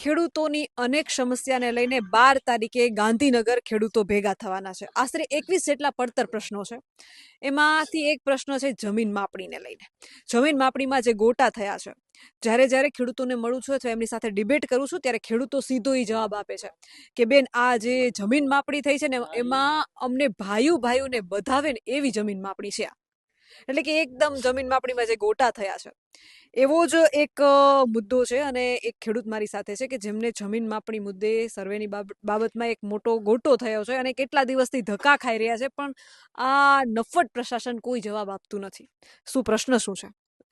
ખેડૂતોની અનેક સમસ્યાને લઈને બાર તારીખે ગાંધીનગર ખેડૂતો ભેગા થવાના છે. આશરે એકવીસ જેટલા પડતર પ્રશ્નો છે. એમાંથી એક પ્રશ્ન છે જમીન માપણીને લઈને. જમીન માપણીમાં જે ગોટા થયા છે જ્યારે જ્યારે ખેડૂતોને મળું છું અથવા એમની સાથે ડિબેટ કરું છું ત્યારે ખેડૂતો સીધો એ જવાબ આપે છે કે બેન આ જે જમીન માપણી થઈ છે ને એમાં અમને ભાઈઓ ભાઈઓને બધાવે ને એવી જમીન માપણી છે આ. એટલે કે એકદમ જમીન માપણીમાં જે ગોટા થયા છે. એવો જ એક મુદ્દો છે અને એક ખેડૂત મારી સાથે છે કે જેમને જમીન માપણી મુદ્દે, સર્વેની બાબ- બાબતમાં એક મોટો ગોટો થયો છે અને કેટલા દિવસથી ધક્કા ખાઈ રહ્યા છે, પણ આ નફટ પ્રશાસન કોઈ જવાબ આપતું નથી. શું પ્રશ્ન શું છે?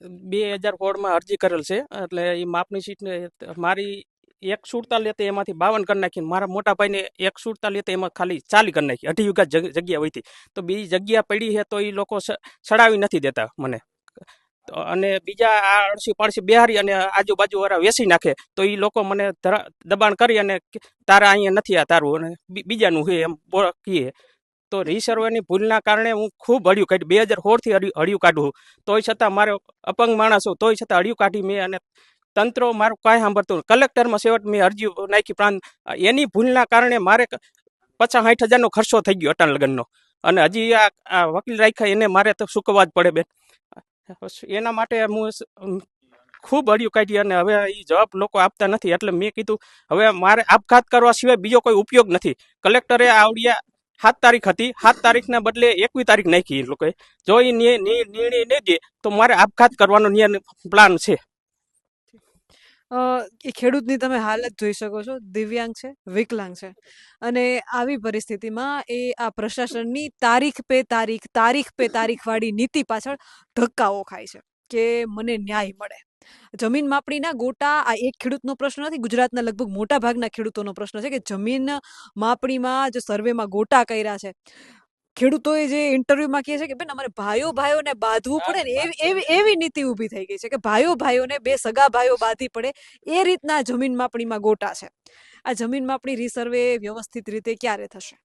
બે હજાર સોળમાં અરજી કરેલ છે, એટલે એ માપની સીટને મારી એક સુડતા હતી એમાંથી બાવન કરી નાખીને મારા મોટા ભાઈને એક સુડતાલી હતી એમાં ખાલી ચાલી કરી નાખી. અઢી વીઘા જગ્યા હોય તો બીજી જગ્યા પડી છે તો એ લોકો સડાવી નથી દેતા મને. અને બીજા આ અડસી પાડસી બિહારી અને આજુબાજુ વાળા વેસી નાખે તો એ લોકો મને દબાણ કરી અને તારા અહીંયા નથી આ તારું અને બીજાનું છે એમ કહીએ તો રીસર્વેની ભૂલના કારણે હું ખૂબ હળિયું કાઢ્યું. બે હજાર સોળથી હળિયું કાઢું તોય છતાં મારે અપંગ માણસ તોય છતાં હળિયું કાઢી મેં અને તંત્ર મારું કાંઈ સાંભળતું કલેક્ટરમાં છેવટ મેં અરજી નાખી પ્રાંત એની ભૂલના કારણે મારે પચાસ સાઠ હજારનો ખર્ચો થઈ ગયો અટાણ લગ્નનો અને હજી આ વકીલ રાખ્યા, એને મારે તો ચૂકવવા જ પડે બેન. એના માટે હું ખૂબ હળિયું કાઢી અને હવે એ જવાબ લોકો આપતા નથી. એટલે મેં કીધું, હવે મારે આપઘાત કરવા સિવાય બીજો કોઈ ઉપયોગ નથી. કલેક્ટરે આવડિયા સાત તારીખ હતી. સાત તારીખના બદલે એકવી તારીખ નાખી એ લોકોએ. જો એ નિર્ણય નહીં દે, તો મારે આપઘાત કરવાનો નિયમ પ્લાન છે. એ ખેડૂતની તમે હાલત જોઈ શકો છો. દિવ્યાંગ છે, વિકલાંગ છે. અને આવી પરિસ્થિતિમાં એ આ પ્રશાસનની તારીખ પે તારીખ તારીખ પે તારીખવાળી નીતિ પાછળ ધક્કાઓ ખાય છે કે મને ન્યાય મળે. જમીન માપણીના ગોટા આ એક ખેડૂતનો પ્રશ્ન નથી, ગુજરાતના લગભગ મોટા ભાગના ખેડૂતોનો પ્રશ્ન છે કે જમીન માપણીમાં જો સર્વેમાં ગોટા કર્યા છે ખેડૂતોએ જે ઇન્ટરવ્યુમાં કહે છે કે બેન અમારે ભાઈઓ ભાઈઓને બાંધવું પડે ને એવી એવી નીતિ ઊભી થઈ ગઈ છે કે ભાઈઓ ભાઈઓને બે સગા ભાઈઓ બાંધી પડે એ રીતના જમીન માપણીમાં ગોટા છે. આ જમીન માપણી રીસર્વે વ્યવસ્થિત રીતે ક્યારે થશે?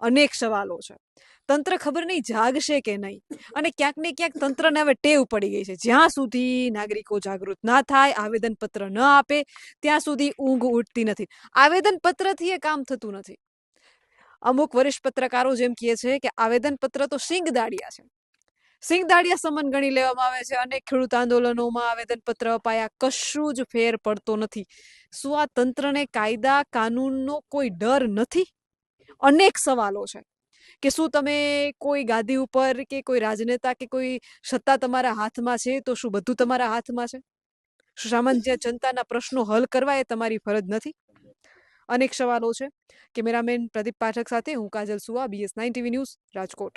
અનેક સવાલો છે. તંત્ર ખબર નહીં જાગશે કે નહીં. અને ક્યાંક ને ક્યાંક તંત્રને હવે ટેવ પડી ગઈ છે. જ્યાં સુધી નાગરિકો જાગૃત ના થાય આવેદનપત્ર ન આપે ત્યાં સુધી ઊંઘ ઉઠતી નથી. આવેદનપત્રથી એ કામ થતું નથી. અમુક વરિષ્ઠ પત્રકારો જેમ કહે છે કે આવેદનપત્ર તો સિંગ દાડિયા છે. સિંગ દાડિયા સમન ગણી લેવામાં આવે છે. અનેક ખેડૂત આંદોલનોમાં આવેદનપત્ર અપાયા. કશું જ ફેર પડતો નથી. શું આ તંત્રને કાયદા, કાનૂનનો કોઈ ડર નથી? અનેક સવાલો છે. કે શું તમે કોઈ ગાદી ઉપર કે કોઈ રાજનેતા કે કોઈ સત્તા તમારા હાથમાં છે તો શું બધું તમારા હાથમાં છે? સામાન્ય જનતાના પ્રશ્નો હલ કરવા એ તમારી ફરજ નથી? અનેક સવાલો છે. કેમેરામેન પ્રદીપ પાઠક સાથે હું Kajal Suva BS nine TV news Rajkot.